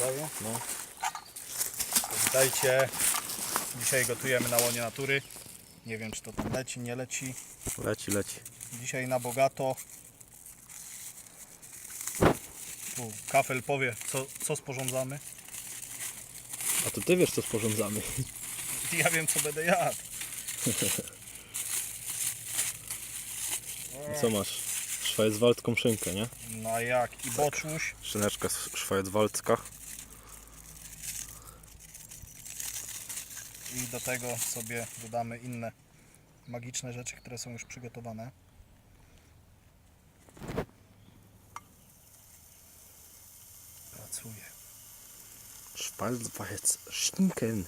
daje. No. Witajcie. Dzisiaj gotujemy na łonie natury. Nie wiem czy to tam leci, nie leci. Leci, leci. Dzisiaj na bogato. Tu kafel powie co, co sporządzamy. A to ty wiesz co sporządzamy. Ja wiem co będę jadł. Co masz? Szwajcwaldzką szynkę, nie? No jak i boczuś. Szyneczka sz- I do tego sobie dodamy inne magiczne rzeczy, które są już przygotowane. Pracuję. Schweizwalz Schinken.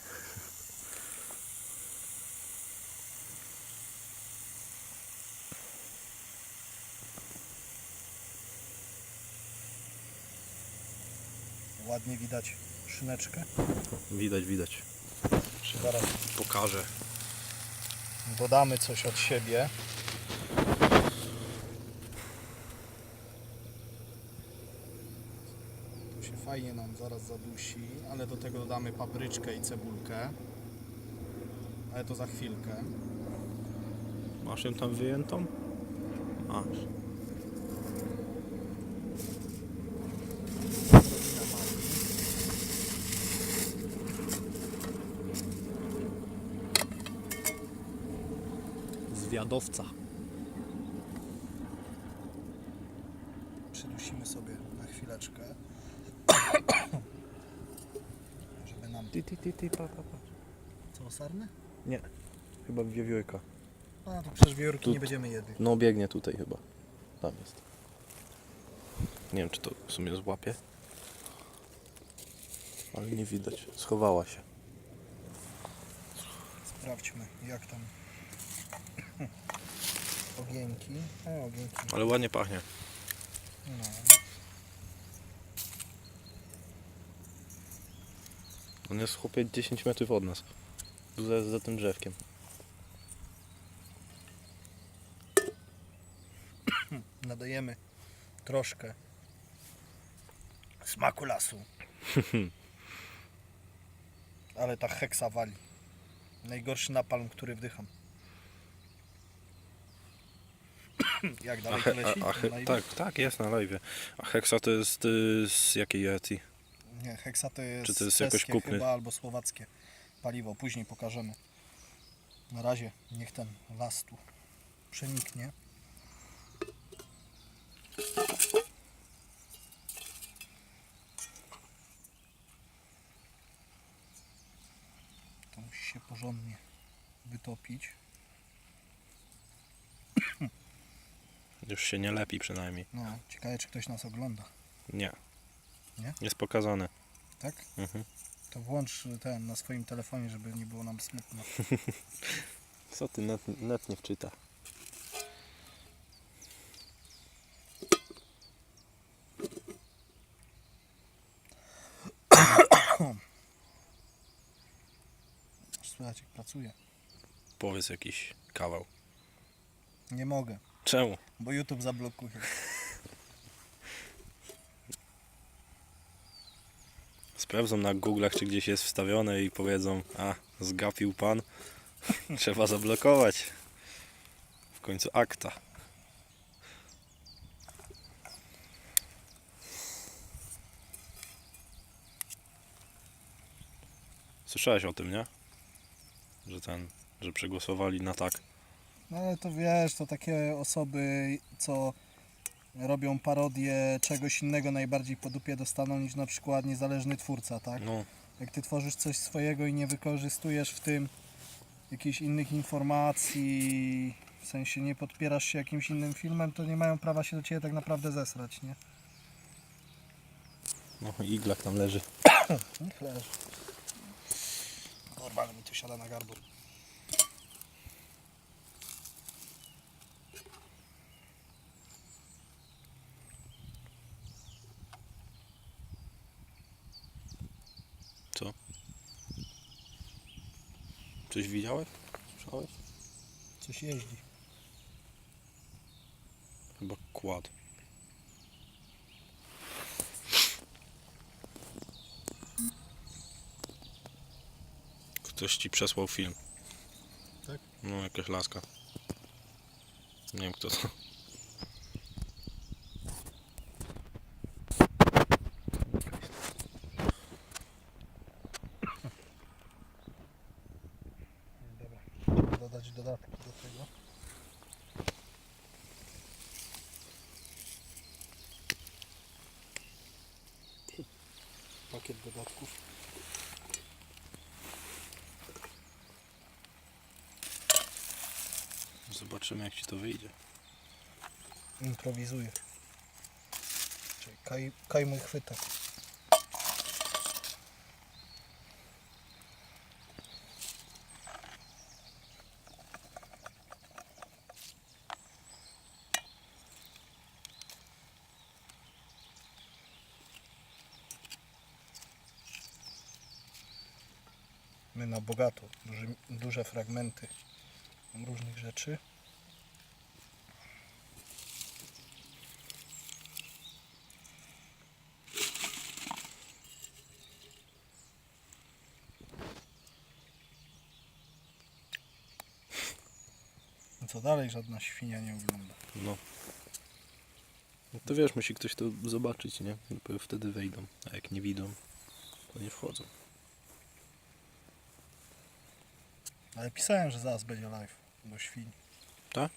Ładnie widać szyneczkę. Widać, widać. Zaraz Pokażę. dodamy coś od siebie. To się fajnie nam zaraz zadusi, ale do tego dodamy papryczkę i cebulkę. Ale to za chwilkę. Masz ją tam wyjętą? Masz. Odrobina magii. Zwiadowca. Przydusimy sobie na chwileczkę. Żeby nam... Ty, ty, ty, ty, pa, pa, pa. Co, sarny? Nie. Chyba wiewiórka. A, to przecież wiórki Tu- nie będziemy jedli. No biegnie tutaj chyba. Tam jest. Nie wiem czy to w sumie złapie. Ale nie widać. Schowała się. Sprawdźmy, jak tam ogienki. O, ogienki. Ale ładnie pachnie. No. On jest chłopie 10 metrów od nas. Tu za, za tym drzewkiem. Nadajemy troszkę smaku lasu. Ale ta heksa wali. Najgorszy napalm, który wdycham. Jak dalej to leci? a, he, Na tak, tak, jest na live. A heksa to jest y, z jakiej Yeti? Nie, heksa to jest, Czy to jest jakoś czeskie kupny? chyba albo słowackie paliwo. Później pokażemy. Na razie niech ten las tu przeniknie. To musi się porządnie wytopić. Już się nie lepi przynajmniej. No, ciekawe czy ktoś nas ogląda. Nie. Nie? Jest pokazane. Tak? Mhm. To włącz ten na swoim telefonie, żeby nie było nam smutno. Co ty net, net nie wczyta? Słuchajcie, jak pracuję. Powiedz jakiś kawał. Nie mogę, Czemu? bo YouTube zablokuje. Sprawdzą na Google'ach, czy gdzieś jest wstawione i powiedzą, a zgapił pan, trzeba zablokować. W końcu akta. Słyszałeś o tym, nie? Że ten, że przegłosowali na tak. No ale to wiesz, to takie osoby, co robią parodię czegoś innego najbardziej po dupie dostaną niż na przykład niezależny twórca, tak? No, Jak ty tworzysz coś swojego i nie wykorzystujesz w tym jakichś innych informacji, w sensie nie podpierasz się jakimś innym filmem, to nie mają prawa się do ciebie tak naprawdę zesrać, nie? no iglak tam leży. Niech leży. Kurwa, ale mi tu siada na gardło. Coś widziałeś? Słyszałeś? Coś jeździ. Chyba kład. Ktoś ci przesłał film. Tak? No, jakaś laska. Nie wiem kto to. Pakiet dodatków. Zobaczymy jak ci to wyjdzie. Improwizuję. Czyli kaj, kaj mój My na bogato, duży, duże fragmenty różnych rzeczy. No co dalej żadna świnia nie ogląda. No. No to wiesz, musi ktoś to zobaczyć, nie? Wtedy wejdą. A jak nie widzą, to nie wchodzą. Ale pisałem, że zaraz będzie live do świń. Tak?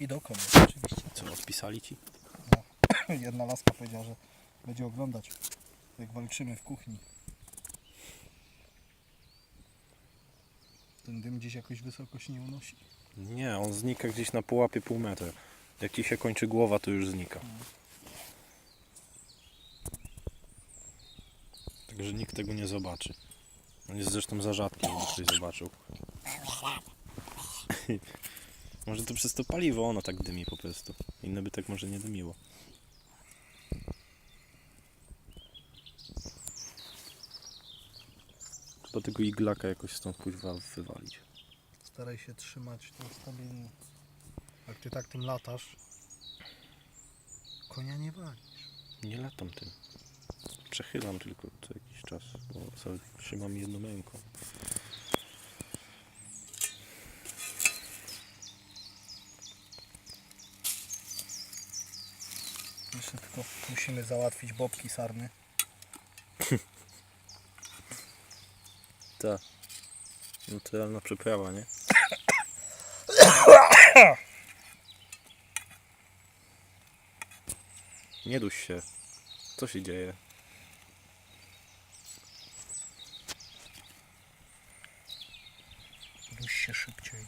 I do kogo oczywiście. Co, odpisali ci? Jedna laska powiedziała, że będzie oglądać jak walczymy w kuchni. Ten dym gdzieś jakoś wysoko się nie unosi. Nie, on znika gdzieś na pułapie pół metra. Jak ci się kończy głowa, to już znika. Także nikt tego nie zobaczy. Jest zresztą za rzadki, żeby ktoś zobaczył. może to przez to paliwo ono tak dymi po prostu. Inne by tak może nie dymiło. Trzeba tego iglaka jakoś stąd kuźwa wywalić. Staraj się trzymać to stabilnie. Jak ty tak tym latasz, konia nie walisz. Nie latam tym. Przechylam tylko jakiś czas, bo cały trzymam jedną ręką. Jeszcze tylko musimy załatwić bobki sarny. Tak. Naturalna przyprawa, nie? Nie duś się. Co się dzieje? Duś się szybciej.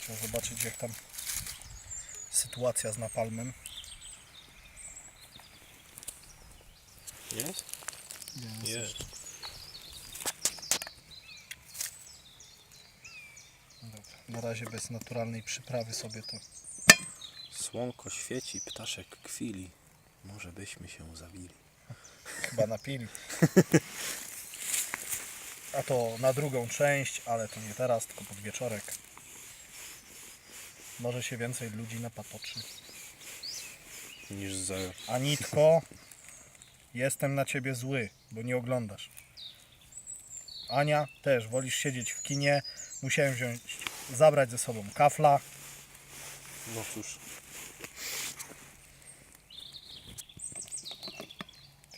Trzeba zobaczyć jak tam sytuacja z napalmem. Jest? Jest. Dobra. Na razie bez naturalnej przyprawy sobie to Słonko świeci, ptaszek kwili. Może byśmy się zawili. chyba napili. A to na drugą część, ale to nie teraz, tylko pod wieczorek. Może się więcej ludzi napatoczy. Niż zero. Anitko, jestem na ciebie zły, bo nie oglądasz. Ania, też wolisz siedzieć w kinie. Musiałem wziąć, zabrać ze sobą kafla. No cóż.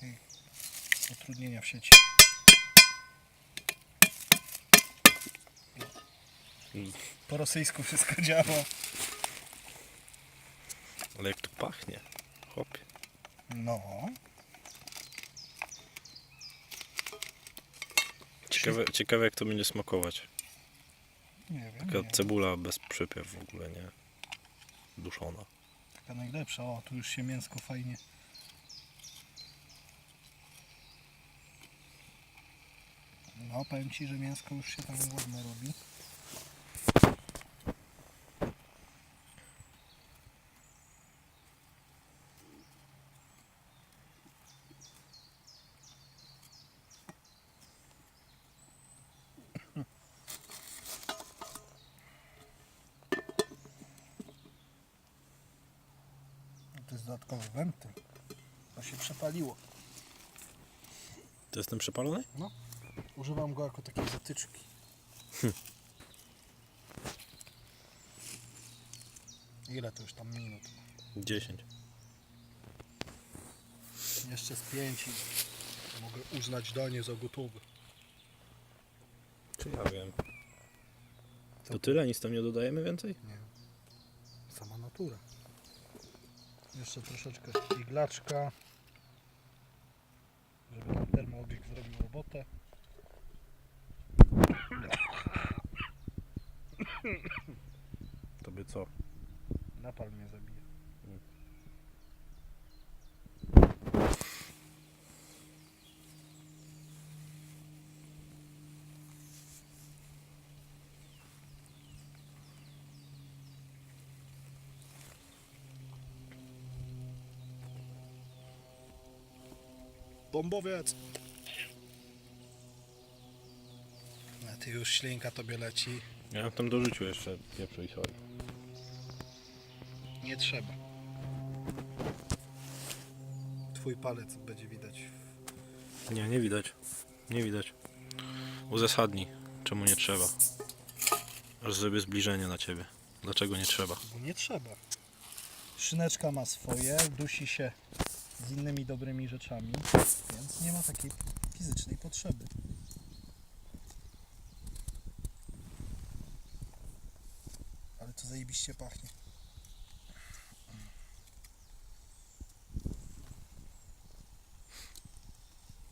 Ty, utrudnienia w sieci. Po rosyjsku wszystko działa. Ale jak tu pachnie. Chłopie. No, Ciekawe, ciekawe jak to będzie smakować. nie wiem. Taka Nie. cebula bez przypraw w ogóle, nie? Duszona. Taka najlepsza. O, tu już się mięsko fajnie. No, powiem Ci, że mięsko już się tam ładne robi. Dodatkowy wentyl. To się przepaliło. To jest ten przepalony? Używam go jako takiej zatyczki. Ile to już tam minut? 10. Jeszcze z pięć i mogę uznać danie za gotowe. Czy ja wiem. To tyle? Nic tam nie dodajemy więcej? Nie. Sama natura. Jeszcze troszeczkę iglaczka. Żeby nam termoobieg zrobił robotę. To by co? Napal mnie zabije. Bombowiec! A ty już ślinka tobie leci. Ja tam dorzucił jeszcze pieprzu i soli. Nie trzeba. Twój palec będzie widać. Nie, nie widać. Nie widać. Uzasadnij, czemu nie trzeba. Aż zrobię zbliżenie na ciebie. Dlaczego nie trzeba? Bo nie trzeba. Szyneczka ma swoje, dusi się z innymi dobrymi rzeczami, więc nie ma takiej fizycznej potrzeby. Ale to zajebiście pachnie.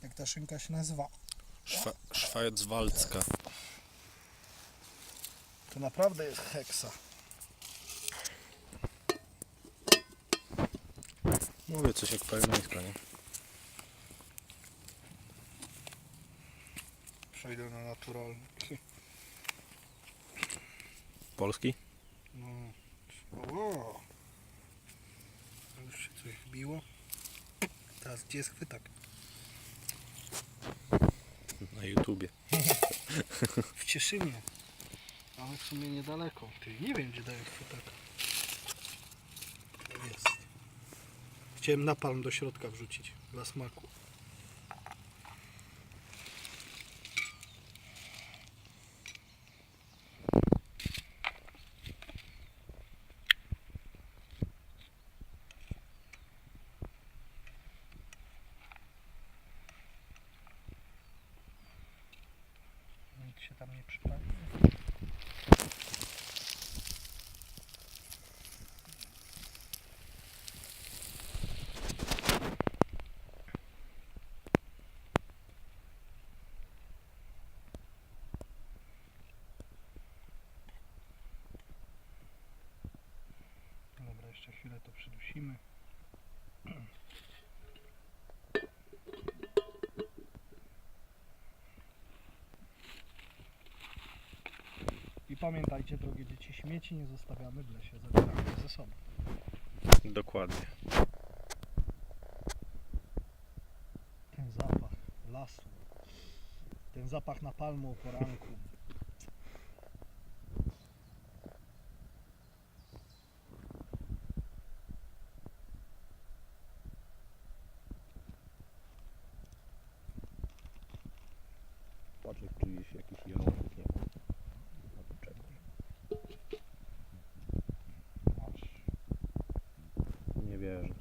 Jak ta szynka się nazywa? Szwajcwaldzka. To naprawdę jest heksa. Mówię coś jak parmeńska, nie? Przejdę na naturalny. Polski? No. O. Już się coś wbiło. Teraz gdzie jest chwytak? Na YouTubie. W Cieszynie. Ale w sumie niedaleko. Ty nie wiem gdzie daje chwytak. Jest. Chciałem napalm do środka wrzucić. Dla smaku. Nikt się tam nie przypali. Dobra, jeszcze chwilę to przydusimy. I pamiętajcie, drogie dzieci, śmieci nie zostawiamy w lesie, zabieramy je ze sobą. Dokładnie. Ten zapach lasu, ten zapach napalmu o poranku. Patrz, jak czuje się jakiś jeronek, nie? Masz. Nie wierzę.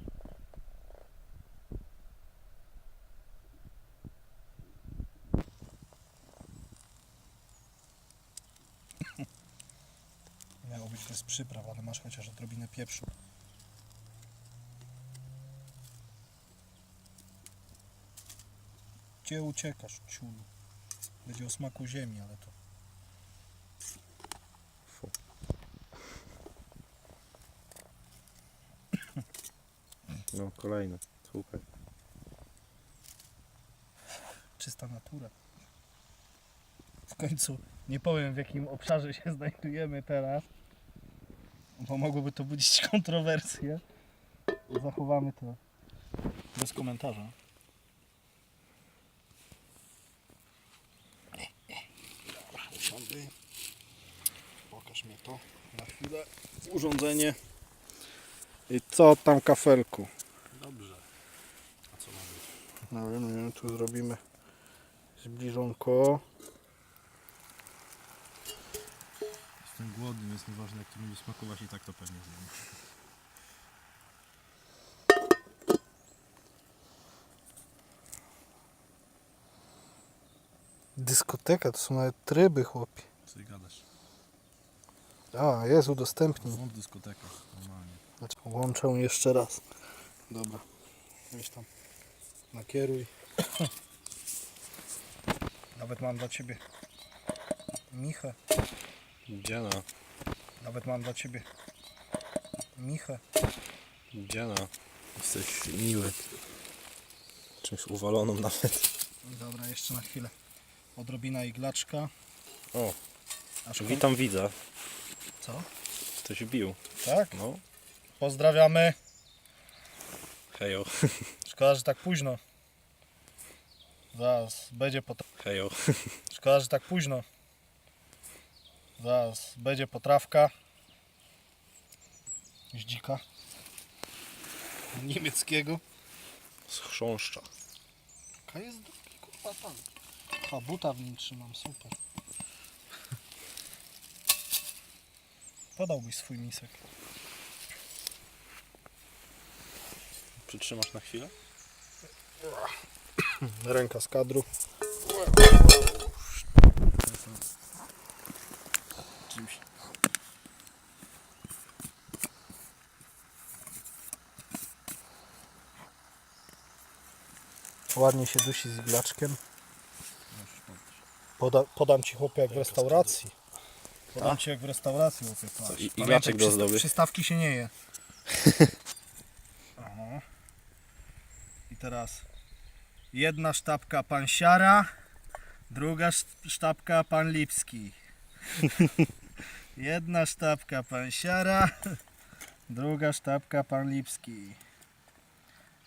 Bez przypraw, ale masz chociaż odrobinę pieprzu. Gdzie uciekasz, ciulu? Będzie o smaku ziemi, ale to... Fu. No, kolejny. Słuchaj. czysta natura. W końcu nie powiem w jakim obszarze się znajdujemy teraz, bo mogłoby to budzić kontrowersje. Zachowamy to bez komentarza. Usiądę. Pokaż mi to na chwilę. Urządzenie. I co tam kafelku? Dobrze. A co ma być? No wiem, nie wiem, tu zrobimy Zbliżonko. Jestem głodny, więc nieważne jak to będzie smakować i tak to pewnie zjem. Dyskoteka, to są nawet tryby, chłopie. Co ty gadasz? A, jest, udostępnij. Mam dyskotekę, normalnie. Znaczy, Włączę jeszcze raz. Dobra. Weź tam. Nakieruj. Nawet mam dla ciebie. Michę. No? Nawet mam dla ciebie. Michę. No? Jesteś miły. Czymś uwaloną nawet. Dobra, jeszcze na chwilę. Odrobina iglaczka. O, Aż koń- witam widza. Co? Ktoś bił. Tak? No, Pozdrawiamy. hejo, Szkoda, że tak późno. Zaraz będzie pot... hejo. Szkoda, że tak późno. Zaraz będzie potrawka. Z dzika. Niemieckiego. Z chrząszcza. Jaka jest drugi kurwa pan? A buta w nim trzymam, super. Podałbyś swój misek. Przytrzymasz na chwilę? Ręka z kadru. Ładnie się dusi z iglaczkiem. Poda, podam ci chłopie jak w restauracji. Podam ci jak w restauracji chłopie. patrz. i- Pamiętaj, iglaczek do przysta- ozdoby? Przystawki się nie je. Oho. I teraz jedna sztabka pan Siara, druga sz- sztabka pan Lipski. jedna sztabka pan Siara, druga sztabka pan Lipski.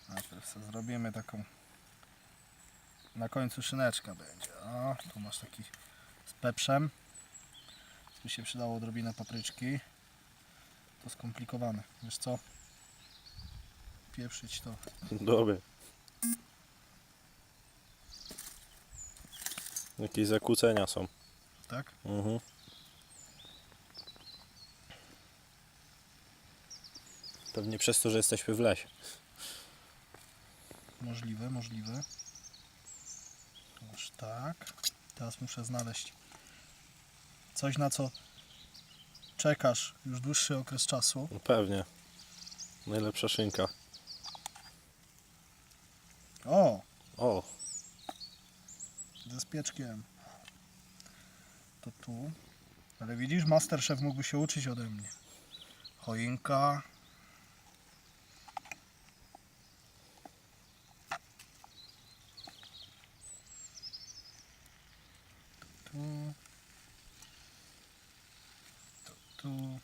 Najpierw sobie zrobimy taką na końcu szyneczka będzie. O, tu masz taki z peprzem. Tu się przydało odrobinę papryczki. To skomplikowane. Wiesz co? Pieprzyć to. Dobra. Jakieś zakłócenia są. Tak? Mhm. Pewnie przez to, że jesteśmy w lesie. Możliwe, możliwe. Już tak. Teraz muszę znaleźć coś na co czekasz już dłuższy okres czasu. No pewnie. Najlepsza szynka. O! O, Ze spieczkiem. To tu. Ale widzisz, Masterchef mógłby się uczyć ode mnie. Choinka. Tu. Tu. tu.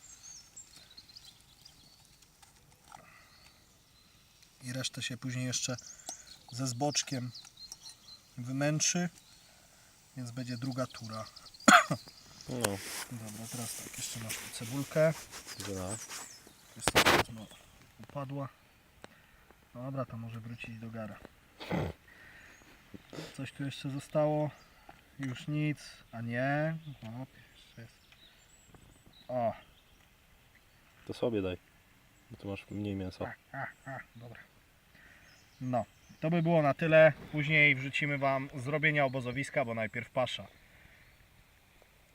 I resztę się później jeszcze ze zboczkiem wymęczy, więc będzie druga tura. no, Dobra, teraz tak, jeszcze masz tu cebulkę. gra. Jest to mocno upadła. No Dobra, to może wrócić do gara. Coś tu jeszcze zostało? Już nic, a nie. O, jeszcze jest. O, To sobie daj. Bo tu masz mniej mięsa. a, a, dobra. No, to by było na tyle. Później wrzucimy Wam zrobienia obozowiska, bo najpierw pasza.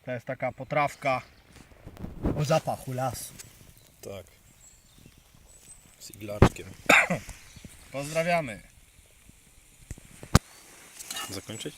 To jest taka potrawka o zapachu lasu. Tak. Z iglaczkiem. Pozdrawiamy. Zakończyć?